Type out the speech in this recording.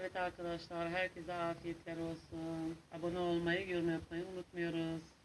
Evet arkadaşlar herkese afiyetler olsun. Abone olmayı, yorum yapmayı unutmuyoruz.